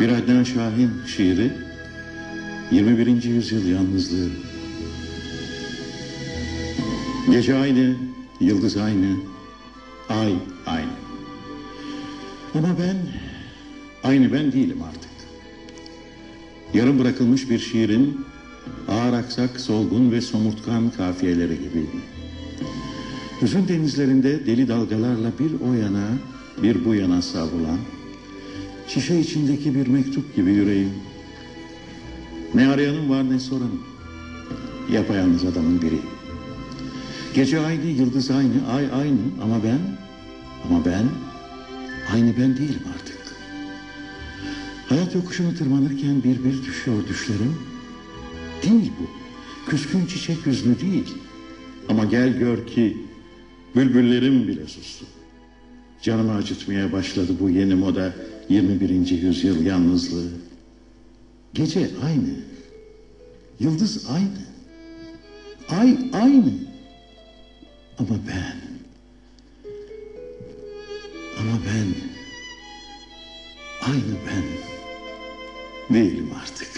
Bir Adnan Şahin şiiri 21. yüzyıl yalnızlığı Gece aynı, yıldız aynı, ay aynı. Ama ben aynı ben değilim artık. Yarım bırakılmış bir şiirin ağır aksak, solgun ve somurtkan kafiyeleri gibiydim. Hüzün denizlerinde deli dalgalarla bir o yana bir bu yana savrulan, şişe içindeki bir mektup gibi yüreğim. Ne arayanım var ne soranım. Yapayalnız adamın biri. Gece aynı, yıldız aynı, ay aynı ama ben, ama ben aynı ben değilim artık. Hayat yokuşunu tırmanırken bir bir düşüyor düşlerim. Değil bu. Küskün çiçek yüzlü değil. Ama gel gör ki bülbüllerim bile sustu. Canımı acıtmaya başladı bu yeni moda 21. yüzyıl yalnızlığı. Gece aynı. Yıldız aynı. Ay aynı. Ama ben ama ben aynı ben değilim artık.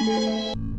Müzik